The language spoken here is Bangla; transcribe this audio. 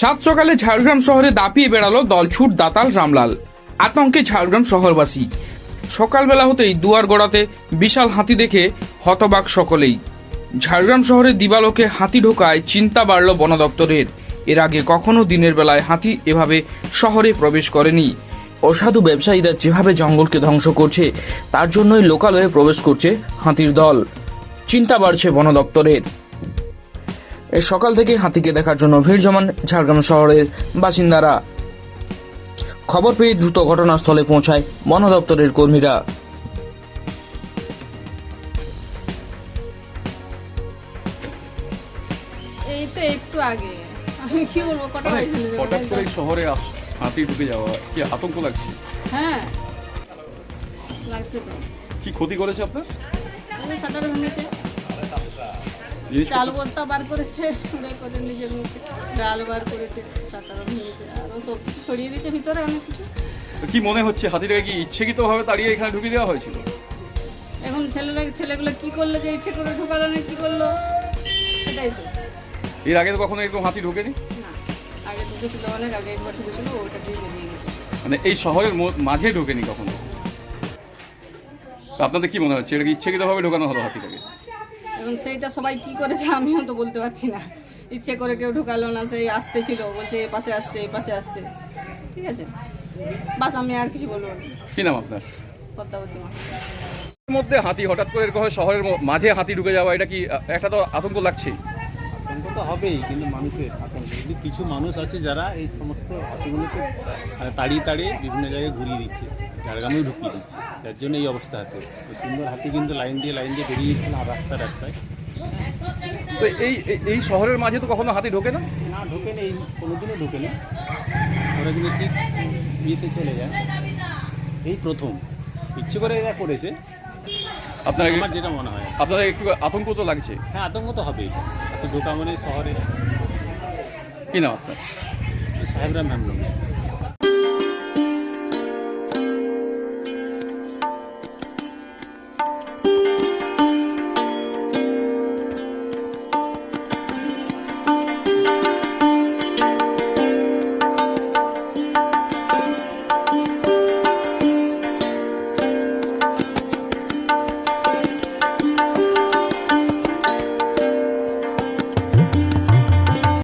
সাত সকালে ঝাড়গ্রাম শহরে দাপিয়ে বেড়ালো দলছুট দাতাল রামলাল, আতঙ্কে ঝাড়গ্রাম শহরবাসী। সকালবেলা হতেই দুয়ার গড়াতে বিশাল হাতি দেখে হতবাক সকলেই। ঝাড়গ্রাম শহরে দিবালোকে হাতি ঢোকায় চিন্তা বাড়ল বন দপ্তরের। এর আগে কখনো দিনের বেলায় হাতি এভাবে শহরে প্রবেশ করেনি। অসাধু ব্যবসায়ীরা যেভাবে জঙ্গলকে ধ্বংস করছে, তার জন্যই লোকালয়ে প্রবেশ করছে হাতির দল। চিন্তা বাড়ছে বন দপ্তরের। এই সকাল থেকে হাতিকে দেখার জন্য ভিড় জমান ঝাড়গ্রাম শহরের বাসিন্দারা। খবর পেয়ে দ্রুত ঘটনাস্থলে পৌঁছায় বন দপ্তরের কর্মীরা। এই তো একটু আগে। আমি কি বলব কটা হয়েছিল হঠাৎ করে শহরে আস- হাতি ঢুকে যাওয়া কি আতঙ্ক লাগছে? হ্যাঁ। লাগছে তো কি ক্ষতি করেছে আপনার? শাটার ভেঙেছে। চাল বস্তা বার করেছে ওরা করে নিজের মুখে ডাল বার করেছে আরও সব কিছু ছড়িয়ে দিয়েছে ভিতরে অনেক কিছু। কি মনে হচ্ছে হাতিটাকে কি ইচ্ছেকৃতভাবে তাড়িয়ে এখানে ঢুকে দেওয়া হয়েছিল? এখন ছেলেরা ছেলেগুলো কি করল যে ইচ্ছে করে ঢুকালো না কি করল? সেটাই তো। এর আগে তো কখনো এরকম হাতি ঢোকেনি? না আগে ঢুকেছিল অনেক আগে একবার ঢুকেছিল ওটা দিয়ে বেরিয়ে গেছে। মানে এই শহরের মাঝে ঢোকেনি কখনো? তো আপনাদের কি মনে হচ্ছে এটা কি ইচ্ছেকৃতভাবে ঢোকানো হলো হাতিটাকে? এখন সেইটা সবাই কি করেছে আমিও তো বলতে পারছি না। ইচ্ছে করে কেউ ঢুকালো না সেই আসতে ছিল বলছে এ পাশে আসছে এ পাশে আসছে। ঠিক আছে? বাস আমি আর কিছু বলব না। কি নাম আপনার? পদ্মাবতী মা। মধ্যে হাতি হঠাৎ করে এরকম শহরের মাঝে হাতি ঢুকে যাওয়া এটা কি একটা তো আতঙ্ক লাগছেই। আতঙ্ক তো হবেই কিন্তু মানুষের আতঙ্ক। কিন্তু কিছু মানুষ আছে যারা এই সমস্ত হাতিগুলোকে মানে তাড়িয়ে তাড়িয়ে বিভিন্ন জায়গায় ঘুরিয়ে দিচ্ছে। ঝাড়গ্রামেও ঢুকিয়ে দিচ্ছে যার জন্য এই অবস্থা আছে। তো সুন্দর হাতি কিন্তু লাইন দিয়ে লাইন দিয়ে বেরিয়ে দিচ্ছে না রাস্তা রাস্তায়। তো এই এই- এই শহরের মাঝে তো কখনো হাতি ঢোকে না? না ঢোকে নেই। কোনোদিনও ঢোকে না ওরা কিন্তু ঠিক ইয়েতে চলে যায়। এই প্রথম। ইচ্ছে করে এরা করেছে। আপনার আমার যেটা মনে হয়। আপনাদের একটু আতঙ্ক তো লাগছে। হ্যাঁ আতঙ্ক তো হবেই। ঢোকা মানে শহরে কি নাম আপনার? সাহেবরা ম্যামলম